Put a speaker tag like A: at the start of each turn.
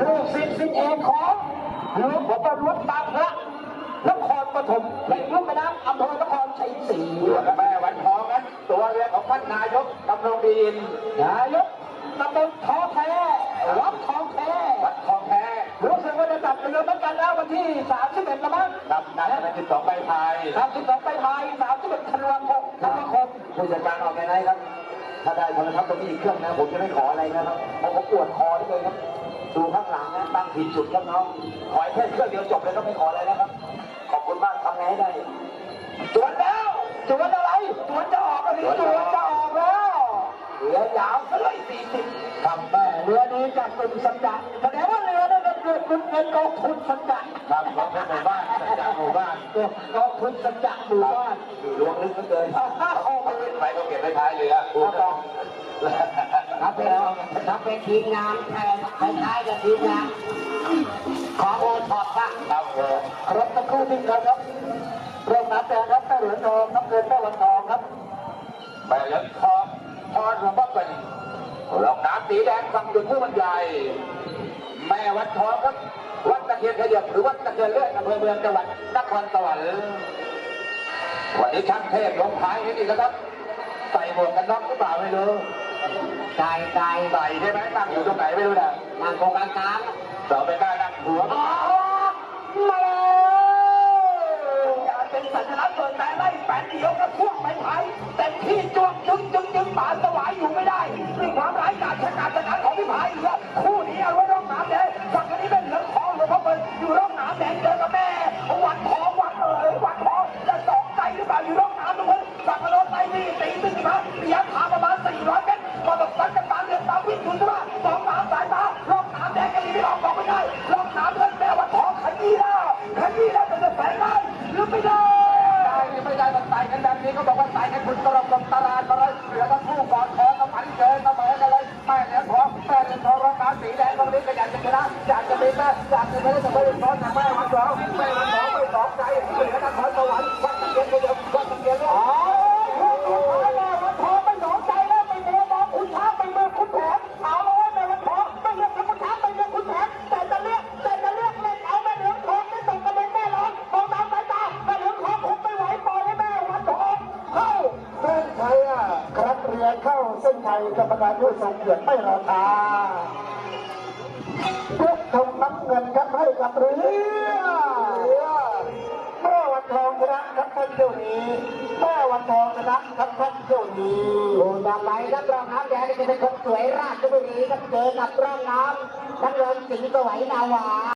A: ลูกศิษย์ศิษย์เอกของหลวงพ่อประล้วนตามพระนครปฐมแห่งลุ่มแม่น้ำอำเภอนครชัยศรี
B: แม่วันทองนั้นตัวเรือของท่านนายกดำรงดีน
A: นายกตำบลทองแท้วัดทองแท้
B: วัดทองแท้
A: รู้สึกว่าจะจัดเรือเหมือนกันแล้ววันที่31ละมั้ง
B: ครับนายเป็นสิบสองใบพาย
A: ครับ12ไปพาย31ธันวาคมธันวาคม
B: ผู้จัดการออกไงไหนครับ ถ้าได้โทรทัศน์ตรงนี้อีกเครื่องนะผมจะไม่ขออะไรนะครับเพราะผมปวดคอที่เลยครับดูข้างหลังนะตั้งผิดจุดครับน้องขอให้แค่เครื่องเดียวจบเลยก็ไม่ขออะไรแล้วครับ ขอบคุณมากทำไงให้ได้
A: จวนแล้วจวนอะไรจวนจะออกอะไรจวนจะออกแล้วเรือยาวซะเลย40ทำแม่เรือนี้จากกลุ่มสัจจะแสดงว่า คุณเงินกองทุนสัจจะ
B: ครับของหมู่บ้านจากหมู่บ้าน
A: กองทุนสัจจะหมู่บ้าน
B: อยู่ลวงลึกเหลือเกินเขาเป็นไฟเขาเก็บไว้ท้ายเรือ
A: ครับผม
C: ถ้าเป็นถ้าเป็นทีมงานแต่คล้ายๆกับทีมงานของโอท็อปอะ
B: ครับผม
A: รถตะครู่นิ่งครับครับเริ่มน้ำแดงครับแม่เหลืองทองน้ำเงินแม่วันทองครับ
B: ใบเหลืองทองทอดหลวงพ่อเป็นรองน้ำสีแดงฟังจุดผู้บรรยาย แม่วัดทองครับวัดตะเคียนขยับหรือวัดตะเคียนเลือดอำเภอเมืองจังหวัดนครสวรรค์วันนี้ช่างเทพลงพายให้ดีนะครับใส่หมวกกันน็อกหรือเปล่าไม่รู้
C: ไก่ไก่
B: ใส่ใช่ไหมตั้งอยู่ตรงไหนไม่รู้นะ
C: นางโครงการกลาง
B: เสาไปได้นั่งหัว
A: มาแล้วการเป็นสัญลักษณ์ ล่องน้ำแดงเจอกับแม่วันทองวันเอ๋ยวันทองจะสองใจหรือเปล่าอยู่ร่องน้ำตรงนั้นฝั่งกระโดไตนี่ตีตึ้งนมาระยะทางประมาณ400เมตรมาตกสันกันตามเรือตามวิ่งอยู่ใช่ไหมสองน้ำสายตาร่องน้ำแดงกันดีไม่ออกบอกไม่ได้ร่องน้ำเงินแม่วันทองขยี้แล้วขยี้แล้วจะจะแฝงได้หรือไม่ได้
B: ไม่ได้ต้องใส่กันแบบนี้เขาบอกว่าใส่กันคุณตรมตตารางมาเลยเหลือทั้งคู่ก่อนคอกับพันเจอเสมอกันเลยแม่เหลืองทองแม่เหลืองทองรองน้ำสีแดงตรงนี้ก็อยากจะชนะ อยากจะเป็นแม่อยากจะเป็นแต่ไม่ได้ซ้อนแต่แม่วันทองแม่วันทองไม่สองใจเหลือนครสวรรค์วัดตะเกียนเดียววัดตะเกียนลูก
A: อ๋อแม่วันทองไม่สนใจแล้วไม่เมือมองคุณช้างไม่เมือคุณแผนเอาเลยแม่วันทองไม่เลือกคุณช้างไม่เลือกคุณแผนแต่จะเลือกแต่จะเลือกเล่นเอาแม่เหลืองทองไม่ตกกระเด็นแม่ร้อนมองตามสายตาแม่เหลืองทองคงไม่ไหวปล่อยให้แม่วันทองเข้า
D: เส้นชัยอะครับเรือเข้าเส้นชัยกรรมการผู้ทรงเกียรติไม่รอช้าทองน้ำเงินครับให้กับเรือแม่วันทองชนะครับท่านเจ้านี้แม่วันทองชนะครับท่านเจ้านี้
C: โอ้ต่อไปครักร้องน้ำแดงจะเป็นคนสวยราชบุรีครับเจอกับร้องน้ำนักเรียนสิงห์สวัยนาวา